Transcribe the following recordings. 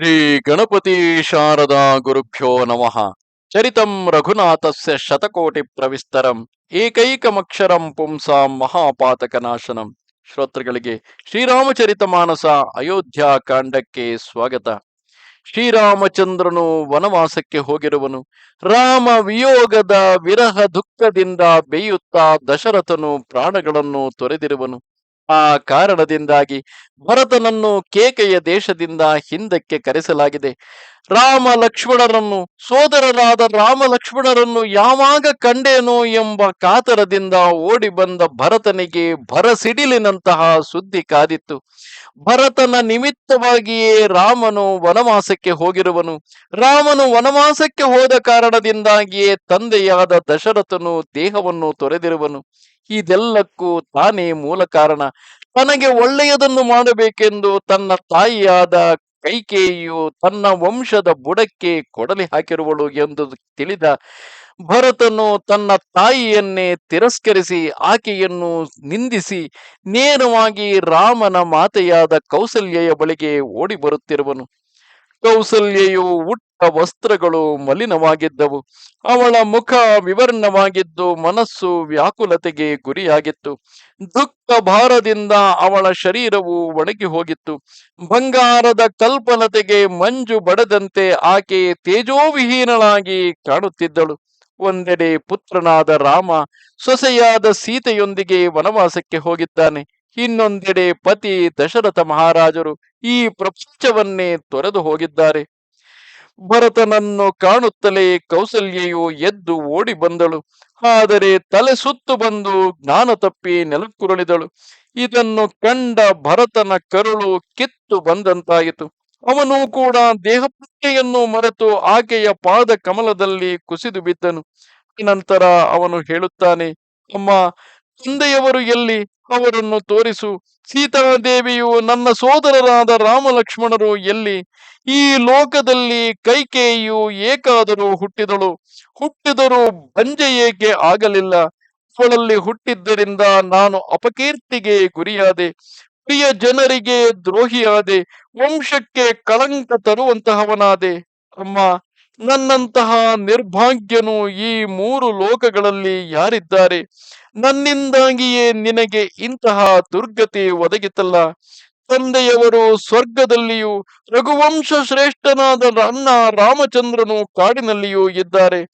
ಶ್ರೀ ಗಣಪತಿ ಶಾರದಾ ಗುರುಭ್ಯೋ ನಮಃ. ಚರಿತಂ ರಘುನಾಥಸ್ಯ ಶತಕೋಟಿ ಪ್ರವಿಸ್ತರಂ. ಏಕೈಕಮಕ್ಷರಂ ಪುಂಸಾಂ ಮಹಾಪಾತಕನಾಶನಂ. ಶ್ರೋತೃಗಳಿಗೆ ಶ್ರೀರಾಮಚರಿತ ಮಾನಸ ಅಯೋಧ್ಯ ಕಾಂಡಕ್ಕೆ ಸ್ವಾಗತ. ಶ್ರೀರಾಮಚಂದ್ರನು ವನವಾಸಕ್ಕೆ ಹೋಗಿರುವನು. ರಾಮ ವಿಯೋಗದ ವಿರಹ ದುಃಖದಿಂದ ಬೇಯುತ್ತಾ ದಶರಥನು ಪ್ರಾಣಗಳನ್ನು ತೊರೆದಿರುವನು. ಆ ಕಾರಣದಿಂದಾಗಿ ಭರತನನ್ನು ಕೇಕೆಯ ದೇಶದಿಂದ ಹಿಂದಕ್ಕೆ ಕರೆಸಲಾಗಿದೆ. ರಾಮ ಲಕ್ಷ್ಮಣರನ್ನು, ಸೋದರರಾದ ರಾಮ ಲಕ್ಷ್ಮಣರನ್ನು ಯಾವಾಗ ಕಂಡೇನೋ ಎಂಬ ಕಾತರದಿಂದ ಓಡಿ ಬಂದ ಭರತನಿಗೆ ಭರಸಿಡಿಲಿನಂತಹ ಸುದ್ದಿ ಕಾದಿತ್ತು. ಭರತನ ನಿಮಿತ್ತವಾಗಿಯೇ ರಾಮನು ವನವಾಸಕ್ಕೆ ಹೋಗಿರುವನು. ರಾಮನು ವನವಾಸಕ್ಕೆ ಹೋದ ಕಾರಣದಿಂದಾಗಿಯೇ ತಂದೆಯಾದ ದಶರಥನು ದೇಹವನ್ನು ತೊರೆದಿರುವನು. ಇದೆಲ್ಲಕ್ಕೂ ತಾನೇ ಮೂಲ ಕಾರಣ. ತನಗೆ ಒಳ್ಳೆಯದನ್ನು ಮಾಡಬೇಕೆಂದು ತನ್ನ ತಾಯಿಯಾದ ಕೈಕೇಯಿಯು ತನ್ನ ವಂಶದ ಬುಡಕ್ಕೆ ಕೊಡಲಿ ಹಾಕಿರುವಳು ಎಂದು ತಿಳಿದ ಭರತನು ತನ್ನ ತಾಯಿಯನ್ನೇ ತಿರಸ್ಕರಿಸಿ ಆಕೆಯನ್ನು ನಿಂದಿಸಿ ನೇರವಾಗಿ ರಾಮನ ಮಾತೆಯಾದ ಕೌಸಲ್ಯೆಯ ಬಳಿಗೆ ಓಡಿ ಬರುತ್ತಿರುವನು. ಕೌಸಲ್ಯೆಯು ಉಟ್ಟ ವಸ್ತ್ರಗಳು ಮಲಿನವಾಗಿದ್ದವು. ಅವಳ ಮುಖ ವಿವರ್ಣವಾಗಿದ್ದು ಮನಸ್ಸು ವ್ಯಾಕುಲತೆಗೆ ಗುರಿಯಾಗಿತ್ತು. ದುಃಖ ಭಾರದಿಂದ ಅವಳ ಶರೀರವು ಒಣಗಿ ಹೋಗಿತ್ತು ಬಂಗಾರದ ಕಲ್ಪನತೆಗೆ ಮಂಜು ಬಡದಂತೆ ಆಕೆ ತೇಜೋವಿಹೀನಳಾಗಿ ಕಾಣುತ್ತಿದ್ದಳು. ಒಂದೆಡೆ ಪುತ್ರನಾದ ರಾಮ ಸೊಸೆಯಾದ ಸೀತೆಯೊಂದಿಗೆ ವನವಾಸಕ್ಕೆ ಹೋಗಿದ್ದಾನೆ. ಇನ್ನೊಂದೆಡೆ ಪತಿ ದಶರಥ ಮಹಾರಾಜರು ಈ ಪ್ರಪಂಚವನ್ನೇ ತೊರೆದು ಹೋಗಿದ್ದಾರೆ. ಭರತನನ್ನು ಕಾಣುತ್ತಲೇ ಕೌಸಲ್ಯೆಯು ಎದ್ದು ಓಡಿ ಬಂದಳು. ಆದರೆ ತಲೆ ಸುತ್ತು ಬಂದು ಜ್ಞಾನ ತಪ್ಪಿ ನೆಲಕ್ಕುರುಳಿದಳು. ಇದನ್ನು ಕಂಡ ಭರತನ ಕರುಳು ಕಿತ್ತು ಬಂದಂತಾಯಿತು. ಅವನು ಕೂಡ ದೇಹಪೂಜೆಯನ್ನು ಮರೆತು ಆಕೆಯ ಪಾದ ಕಮಲದಲ್ಲಿ ಕುಸಿದು ಬಿದ್ದನು. ನಂತರ ಅವನು ಹೇಳುತ್ತಾನೆ, ಅಮ್ಮ ತಂದೆಯವರು ಎಲ್ಲಿ ಅವರನ್ನು ತೋರಿಸು. ಸೀತಾದೇವಿಯು ನನ್ನ ಸೋದರರಾದ ರಾಮ ಲಕ್ಷ್ಮಣರು ಎಲ್ಲಿ? ಈ ಲೋಕದಲ್ಲಿ ಕೈಕೇಯಿಯು ಏಕಾದರೂ ಹುಟ್ಟಿದಳು. ಹುಟ್ಟಿದರೂ ಬಂಜೆ ಏಕೆ ಆಗಲಿಲ್ಲ? ಅವಳಲ್ಲಿ ಹುಟ್ಟಿದ್ದರಿಂದ ನಾನು ಅಪಕೀರ್ತಿಗೆ ಗುರಿಯಾದೆ. ಪ್ರಿಯ ಜನರಿಗೆ ದ್ರೋಹಿಯಾದೆ. ವಂಶಕ್ಕೆ ಕಳಂಕ ತರುವಂತಹವನಾದೆ. ಅಮ್ಮ ನನ್ನಂತಹ ನಿರ್ಭಾಗ್ಯನು ಈ ಮೂರು ಲೋಕಗಳಲ್ಲಿ ಯಾರಿದ್ದಾರೆ? ನನ್ನಿಂದಾಗಿಯೇ ನಿನಗೆ ಇಂತಹ ದುರ್ಗತಿ ಒದಗಿತಲ್ಲ. ತಂದೆಯವರು ಸ್ವರ್ಗದಲ್ಲಿಯೂ ರಘುವಂಶ ಶ್ರೇಷ್ಠನಾದ ನನ್ನ ರಾಮಚಂದ್ರನು ಕಾಡಿನಲ್ಲಿಯೂ ಇದ್ದಾರೆ.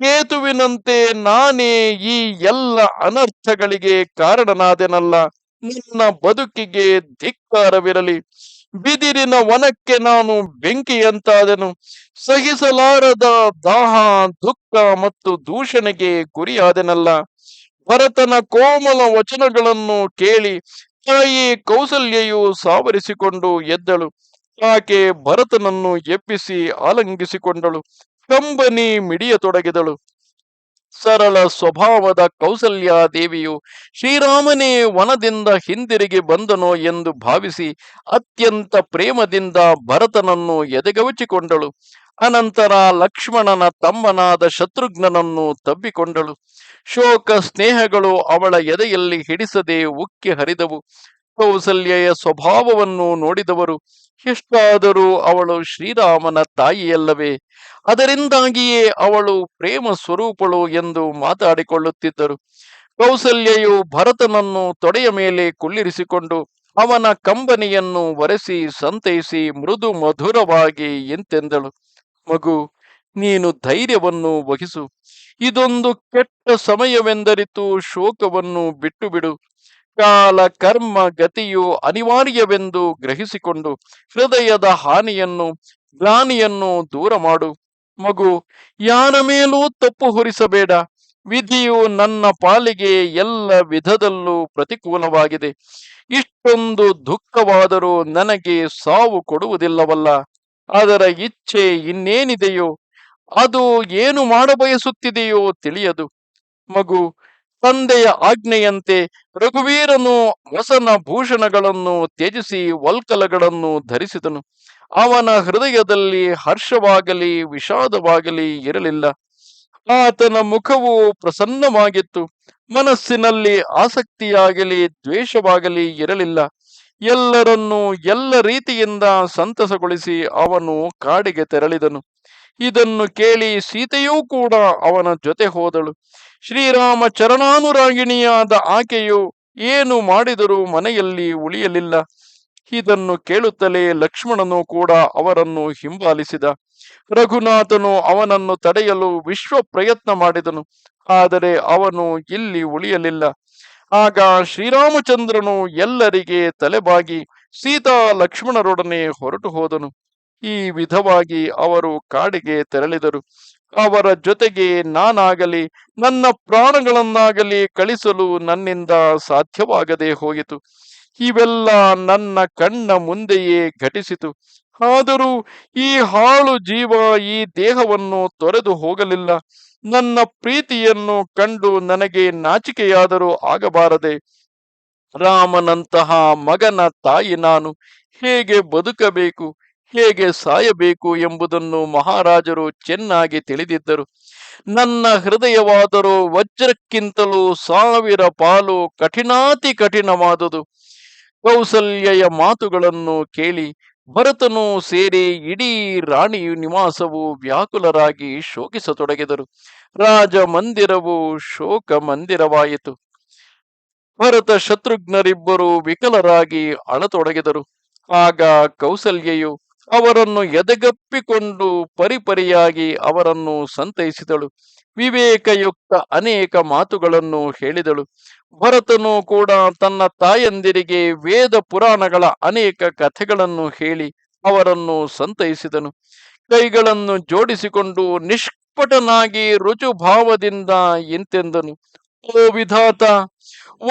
ಕೇತುವಿನಂತೆ ನಾನೇ ಈ ಎಲ್ಲ ಅನರ್ಥಗಳಿಗೆ ಕಾರಣನಾದೆನಲ್ಲ. ನನ್ನ ಬದುಕಿಗೆ ಧಿಕ್ಕಾರವಿರಲಿ. ಬಿದಿರಿನ ವನಕ್ಕೆ ನಾನು ಬೆಂಕಿಯಂತಾದೆನು ಸಹಿಸಲಾರದ ದಾಹ, ದುಃಖ ಮತ್ತು ದೂಷಣೆಗೆ ಗುರಿಯಾದನಲ್ಲ. ಭರತನ ಕೋಮಲ ವಚನಗಳನ್ನು ಕೇಳಿ ತಾಯಿ ಕೌಸಲ್ಯೆಯು ಸಾವರಿಸಿಕೊಂಡು ಎದ್ದಳು. ಆಕೆ ಭರತನನ್ನು ಎಬ್ಬಿಸಿ ಆಲಂಗಿಸಿಕೊಂಡಳು. ಕಂಬನಿ ಮಿಡಿಯತೊಡಗಿದಳು. ಸರಳ ಸ್ವಭಾವದ ಕೌಸಲ್ಯ ದೇವಿಯು ಶ್ರೀರಾಮನೇ ವನದಿಂದ ಹಿಂದಿರುಗಿ ಬಂದನೋ ಎಂದು ಭಾವಿಸಿ ಅತ್ಯಂತ ಪ್ರೇಮದಿಂದ ಭರತನನ್ನು ಎದೆಗವಚಿಕೊಂಡಳು. ಅನಂತರ ಲಕ್ಷ್ಮಣನ ತಮ್ಮನಾದ ಶತ್ರುಘ್ನನನ್ನು ತಬ್ಬಿಕೊಂಡಳು. ಶೋಕ ಸ್ನೇಹಗಳು ಅವಳ ಎದೆಯಲ್ಲಿ ಹಿಡಿಸದೆ ಉಕ್ಕಿ ಹರಿದವು. ಕೌಸಲ್ಯೆಯ ಸ್ವಭಾವವನ್ನು ನೋಡಿದವರು, ಎಷ್ಟಾದರೂ ಅವಳು ಶ್ರೀರಾಮನ ತಾಯಿಯಲ್ಲವೇ? ಅದರಿಂದಾಗಿಯೇ ಅವಳು ಪ್ರೇಮ ಸ್ವರೂಪಳು ಎಂದು ಮಾತಾಡಿಕೊಳ್ಳುತ್ತಿದ್ದರು. ಕೌಸಲ್ಯೆಯು ಭರತನನ್ನು ತೊಡೆಯ ಮೇಲೆ ಕುಳ್ಳಿರಿಸಿಕೊಂಡು ಅವನ ಕಂಬನಿಯನ್ನು ಒರೆಸಿ ಸಂತೈಸಿ ಮೃದು ಮಧುರವಾಗಿ ಎಂತೆಂದಳು. ಮಗು, ನೀನು ಧೈರ್ಯವನ್ನು ವಹಿಸು. ಇದೊಂದು ಕೆಟ್ಟ ಸಮಯವೆಂದರಿತು ಶೋಕವನ್ನು ಬಿಟ್ಟು ಬಿಡು ಕಾಲ ಕರ್ಮ ಗತಿಯು ಅನಿವಾರ್ಯವೆಂದು ಗ್ರಹಿಸಿಕೊಂಡು ಹೃದಯದ ಹಾನಿಯನ್ನು ಗ್ಲಾನಿಯನ್ನು ದೂರ ಮಾಡು. ಮಗು, ಯಾರ ಮೇಲೂ ತಪ್ಪು ಹೊರಿಸಬೇಡ. ವಿಧಿಯು ನನ್ನ ಪಾಲಿಗೆ ಎಲ್ಲ ವಿಧದಲ್ಲೂ ಪ್ರತಿಕೂಲವಾಗಿದೆ. ಇಷ್ಟೊಂದು ದುಃಖವಾದರೂ ನನಗೆ ಸಾವು ಕೊಡುವುದಿಲ್ಲವಲ್ಲ. ಅದರ ಇಚ್ಛೆ ಇನ್ನೇನಿದೆಯೋ, ಅದು ಏನು ಮಾಡಬಯಸುತ್ತಿದೆಯೋ ತಿಳಿಯದು. ಮಗು ತಂದೆಯ ಆಜ್ಞೆಯಂತೆ ರಘುವೀರನು ವಸನ ಭೂಷಣಗಳನ್ನು ತ್ಯಜಿಸಿ ವಲ್ಕಲಗಳನ್ನು ಧರಿಸಿದನು. ಅವನ ಹೃದಯದಲ್ಲಿ ಹರ್ಷವಾಗಲಿ, ವಿಷಾದವಾಗಲಿ ಇರಲಿಲ್ಲ. ಆತನ ಮುಖವು ಪ್ರಸನ್ನವಾಗಿತ್ತು. ಮನಸ್ಸಿನಲ್ಲಿ ಆಸಕ್ತಿಯಾಗಲಿ, ದ್ವೇಷವಾಗಲಿ ಇರಲಿಲ್ಲ. ಎಲ್ಲರನ್ನೂ ಎಲ್ಲ ರೀತಿಯಿಂದ ಸಂತಸಗೊಳಿಸಿ ಅವನು ಕಾಡಿಗೆ ತೆರಳಿದನು. ಇದನ್ನು ಕೇಳಿ ಸೀತೆಯೂ ಕೂಡ ಅವನ ಜೊತೆ ಹೋದಳು. ಶ್ರೀರಾಮ ಚರಣಾನುರಾಗಿಣಿಯಾದ ಆಕೆಯು ಏನು ಮಾಡಿದರೂ ಮನೆಯಲ್ಲಿ ಉಳಿಯಲಿಲ್ಲ. ಇದನ್ನು ಕೇಳುತ್ತಲೇ ಲಕ್ಷ್ಮಣನು ಕೂಡ ಅವರನ್ನು ಹಿಂಬಾಲಿಸಿದ. ರಘುನಾಥನು ಅವನನ್ನು ತಡೆಯಲು ವಿಶ್ವ ಪ್ರಯತ್ನ ಮಾಡಿದನು, ಆದರೆ ಅವನು ಇಲ್ಲಿ ಉಳಿಯಲಿಲ್ಲ. ಆಗ ಶ್ರೀರಾಮಚಂದ್ರನು ಎಲ್ಲರಿಗೆ ತಲೆಬಾಗಿ ಸೀತಾ ಲಕ್ಷ್ಮಣರೊಡನೆ ಹೊರಟು ಹೋದನು. ಈ ವಿಧವಾಗಿ ಅವರು ಕಾಡಿಗೆ ತೆರಳಿದರು. ಅವರ ಜೊತೆಗೆ ನಾನಾಗಲಿ, ನನ್ನ ಪ್ರಾಣಗಳನ್ನಾಗಲಿ ಕಳಿಸಲು ನನ್ನಿಂದ ಸಾಧ್ಯವಾಗದೆ ಹೋಯಿತು. ಇವೆಲ್ಲ ನನ್ನ ಕಣ್ಣ ಮುಂದೆಯೇ ಘಟಿಸಿತು. ಆದರೂ ಈ ಹಾಳು ಜೀವ ಈ ದೇಹವನ್ನು ತೊರೆದು ಹೋಗಲಿಲ್ಲ. ನನ್ನ ಪ್ರೀತಿಯನ್ನು ಕಂಡು ನನಗೆ ನಾಚಿಕೆಯಾದರೂ ಆಗಬಾರದೆ. ರಾಮನಂತಹ ಮಗನ ತಾಯಿ ನಾನು ಹೇಗೆ ಬದುಕಬೇಕು? ಹೇಗೆ ಸಾಯಬೇಕು ಎಂಬುದನ್ನು ಮಹಾರಾಜರು ಚೆನ್ನಾಗಿ ತಿಳಿದಿದ್ದರು. ನನ್ನ ಹೃದಯವಾದರೂ ವಜ್ರಕ್ಕಿಂತಲೂ ಸಾವಿರ ಪಾಲು ಕಠಿಣಾತಿ ಕಠಿಣವಾದುದು. ಕೌಸಲ್ಯಯ ಮಾತುಗಳನ್ನು ಕೇಳಿ ಭರತನು ಸೇರಿ ಇಡೀ ರಾಣಿ ನಿವಾಸವು ವ್ಯಾಕುಲರಾಗಿ ಶೋಕಿಸತೊಡಗಿದರು. ರಾಜ ಮಂದಿರವು ಶೋಕ ಮಂದಿರವಾಯಿತು. ಭರತ ಶತ್ರುಘ್ನರಿಬ್ಬರು ವಿಕಲರಾಗಿ ಅಳತೊಡಗಿದರು. ಆಗ ಕೌಸಲ್ಯೆಯು ಅವರನ್ನು ಎದೆಗಪ್ಪಿಕೊಂಡು ಪರಿಪರಿಯಾಗಿ ಅವರನ್ನು ಸಂತೈಸಿದಳು. ವಿವೇಕಯುಕ್ತ ಅನೇಕ ಮಾತುಗಳನ್ನು ಹೇಳಿದಳು. ಭರತನು ಕೂಡ ತನ್ನ ತಾಯಂದಿರಿಗೆ ವೇದ ಪುರಾಣಗಳ ಅನೇಕ ಕಥೆಗಳನ್ನು ಹೇಳಿ ಅವರನ್ನು ಸಂತೈಸಿದನು. ಕೈಗಳನ್ನು ಜೋಡಿಸಿಕೊಂಡು ನಿಷ್ಪಟನಾಗಿ ರುಜುಭಾವದಿಂದ ಇಂತೆಂದನು. ಓ ವಿಧಾತ,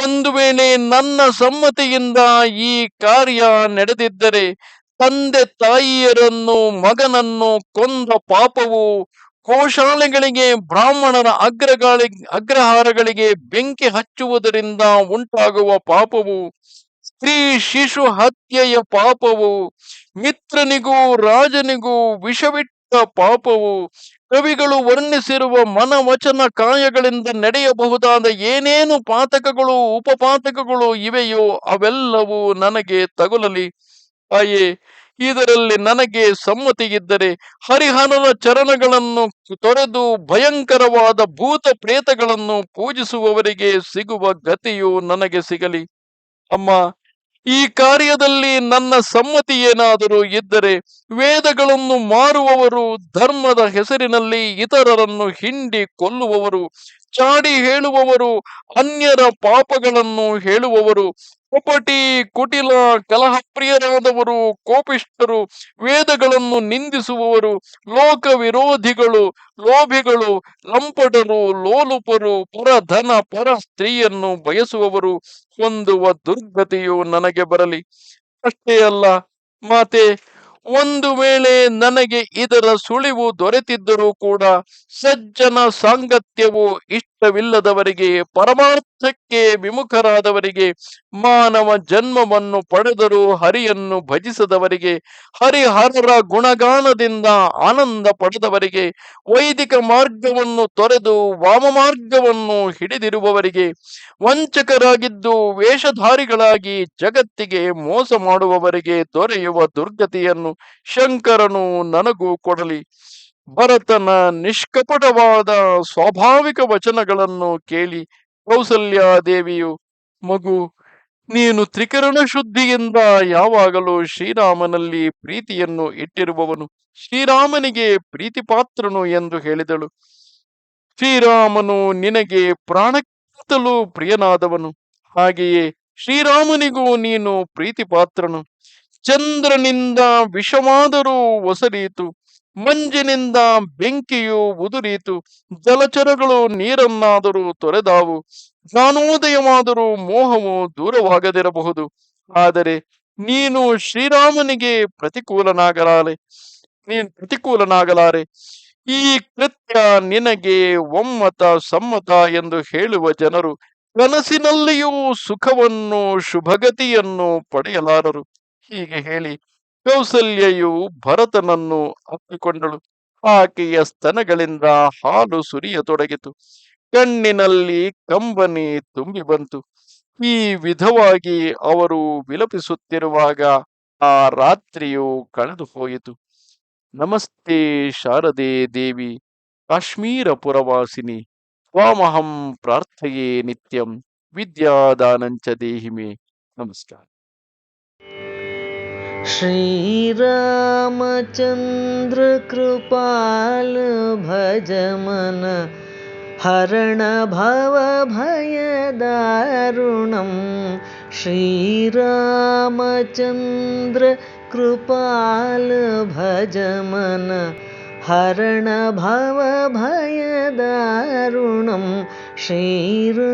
ಒಂದು ವೇಳೆ ನನ್ನ ಸಮ್ಮತಿಯಿಂದ ಈ ಕಾರ್ಯ ನಡೆದಿದ್ದರೆ ತಂದೆ ತಾಯಿಯರನ್ನು, ಮಗನನ್ನು ಕೊಂದ ಪಾಪವು ಕೋಶಾಲೆಗಳಿಗೆ ಬ್ರಾಹ್ಮಣರ ಅಗ್ರಗಾಳಿ, ಅಗ್ರಹಾರಗಳಿಗೆ ಬೆಂಕಿ ಹಚ್ಚುವುದರಿಂದ ಉಂಟಾಗುವ ಪಾಪವು, ಸ್ತ್ರೀ ಶಿಶು ಹತ್ಯೆಯ ಪಾಪವು, ಮಿತ್ರನಿಗೂ ರಾಜನಿಗೂ ವಿಷವಿಟ್ಟ ಪಾಪವು, ಕವಿಗಳು ವರ್ಣಿಸಿರುವ ಮನವಚನ ಕಾಯಗಳಿಂದ ನಡೆಯಬಹುದಾದ ಏನೇನು ಪಾತಕಗಳು, ಉಪಪಾತಕಗಳು ಇವೆಯೋ ಅವೆಲ್ಲವೂ ನನಗೆ ತಗುಲಲಿ. ಅಯೇ ಇದರಲ್ಲಿ ನನಗೆ ಸಮ್ಮತಿಗಿದ್ದರೆ ಹರಿಹರನ ಚರಣಗಳನ್ನು ತೊರೆದು ಭಯಂಕರವಾದ ಭೂತ ಪ್ರೇತಗಳನ್ನು ಪೂಜಿಸುವವರಿಗೆ ಸಿಗುವ ಗತಿಯು ನನಗೆ ಸಿಗಲಿ. ಅಮ್ಮ, ಈ ಕಾರ್ಯದಲ್ಲಿ ನನ್ನ ಸಮ್ಮತಿ ಏನಾದರೂ ಇದ್ದರೆ ವೇದಗಳನ್ನು ಮಾರುವವರು ಧರ್ಮದ ಹೆಸರಿನಲ್ಲಿ ಇತರರನ್ನು ಹಿಂಡಿ ಕೊಲ್ಲುವವರು, ಚಾಡಿ ಹೇಳುವವರು, ಅನ್ಯರ ಪಾಪಗಳನ್ನು ಹೇಳುವವರು ಕಪಟಿ ಕುಟಿಲ ಕಲಹಪ್ರಿಯರಾದವರು, ಕೋಪಿಷ್ಠರು, ವೇದಗಳನ್ನು ನಿಂದಿಸುವವರು ಲೋಕ ವಿರೋಧಿಗಳು ಲೋಭಿಗಳು, ಲಂಪಟರು, ಲೋಲುಪರು, ಪರಧನ, ಪರ ಸ್ತ್ರೀಯನ್ನು ಬಯಸುವವರು ಹೊಂದುವ ದುರ್ಗತಿಯು ನನಗೆ ಬರಲಿ. ಅಷ್ಟೇ ಅಲ್ಲ, ಮಾತೆ, ಒಂದು ವೇಳೆ ನನಗೆ ಇದರ ಸುಳಿವು ದೊರೆತಿದ್ದರೂ ಕೂಡ ಸಜ್ಜನ ಸಾಂಗತ್ಯವು ಇಷ್ಟವಿಲ್ಲದವರಿಗೆ ಪರಮಾರ್ಥಕ್ಕೆ ವಿಮುಖರಾದವರಿಗೆ, ಮಾನವ ಜನ್ಮವನ್ನು ಪಡೆದರೂ ಹರಿಯನ್ನು ಭಜಿಸದವರಿಗೆ, ಹರಿಹರರ ಗುಣಗಾನದಿಂದ ಆನಂದ ಪಡೆದವರಿಗೆ, ವೈದಿಕ ಮಾರ್ಗವನ್ನು ತೊರೆದು ವಾಮ ಮಾರ್ಗವನ್ನು ಹಿಡಿದಿರುವವರಿಗೆ, ವಂಚಕರಾಗಿದ್ದು ವೇಷಧಾರಿಗಳಾಗಿ ಜಗತ್ತಿಗೆ ಮೋಸ ಮಾಡುವವರಿಗೆ ದೊರೆಯುವ ದುರ್ಗತಿಯನ್ನು ಶಂಕರನು ನನಗೂ ಕೊಡಲಿ. ಭರತನ ನಿಷ್ಕಪಟವಾದ ಸ್ವಾಭಾವಿಕ ವಚನಗಳನ್ನು ಕೇಳಿ ಕೌಸಲ್ಯಾದೇವಿಯು ಮಗು, ನೀನು ತ್ರಿಕರಣ ಶುದ್ಧಿಯಿಂದ ಯಾವಾಗಲೂ ಶ್ರೀರಾಮನಲ್ಲಿ ಪ್ರೀತಿಯನ್ನು ಇಟ್ಟಿರುವವನು, ಶ್ರೀರಾಮನಿಗೆ ಪ್ರೀತಿಪಾತ್ರನು ಎಂದು ಹೇಳಿದಳು. ಶ್ರೀರಾಮನು ನಿನಗೆ ಪ್ರಾಣಕ್ಕಿಂತಲೂ ಪ್ರಿಯನಾದವನು, ಹಾಗೆಯೇ ಶ್ರೀರಾಮನಿಗೂ ನೀನು ಪ್ರೀತಿಪಾತ್ರನು. ಚಂದ್ರನಿಂದ ವಿಷವಾದರೂ ಒಸರೀತು ಮಂಜಿನಿಂದ ಬೆಂಕಿಯು ಉದುರೀತು, ಜಲಚರಗಳು ನೀರನ್ನಾದರೂ ತೊರೆದಾವು, ಜ್ಞಾನೋದಯವಾದರೂ ಮೋಹವು ದೂರವಾಗದಿರಬಹುದು. ಆದರೆ ನೀನು ಶ್ರೀರಾಮನಿಗೆ ಪ್ರತಿಕೂಲನಾಗಲಾರೆ, ನೀನು ಪ್ರತಿಕೂಲನಾಗಲಾರೆ. ಈ ಕೃತ್ಯ ನಿನಗೆ ಒಮ್ಮತ ಸಮ್ಮತ ಎಂದು ಹೇಳುವ ಜನರು ಕನಸಿನಲ್ಲಿಯೂ ಸುಖವನ್ನು, ಶುಭಗತಿಯನ್ನು ಪಡೆಯಲಾರರು. ಹೀಗೆ ಹೇಳಿ ಕೌಸಲ್ಯೆಯು ಭರತನನ್ನು ಅಪ್ಪಿಕೊಂಡಳು ಆಕೆಯ ಸ್ತನಗಳಿಂದ ಹಾಲು ಸುರಿಯತೊಡಗಿತು. ಕಣ್ಣಿನಲ್ಲಿ ಕಂಬನಿ ತುಂಬಿ ಬಂತು. ಈ ವಿಧವಾಗಿ ಅವರು ವಿಲಪಿಸುತ್ತಿರುವಾಗ ಆ ರಾತ್ರಿಯು ಕಳೆದು ಹೋಯಿತು. ನಮಸ್ತೆ ಶಾರದೆ ದೇವಿ, ಕಾಶ್ಮೀರ ಪುರವಾಸಿನಿ ಸ್ವಾಮಹಂ ಪ್ರಾರ್ಥೆಯೇ ನಿತ್ಯಂ, ವಿದ್ಯಾದಾನಂಚ ದೇಹಿಮೆ. ನಮಸ್ಕಾರ. श्रीरामचन्द्र कृपाल भज मनः हरणभवभयद ऋणं श्रीरामचन्द्र कृपाल भजम हरणभवभयद ऋणं श्रीरा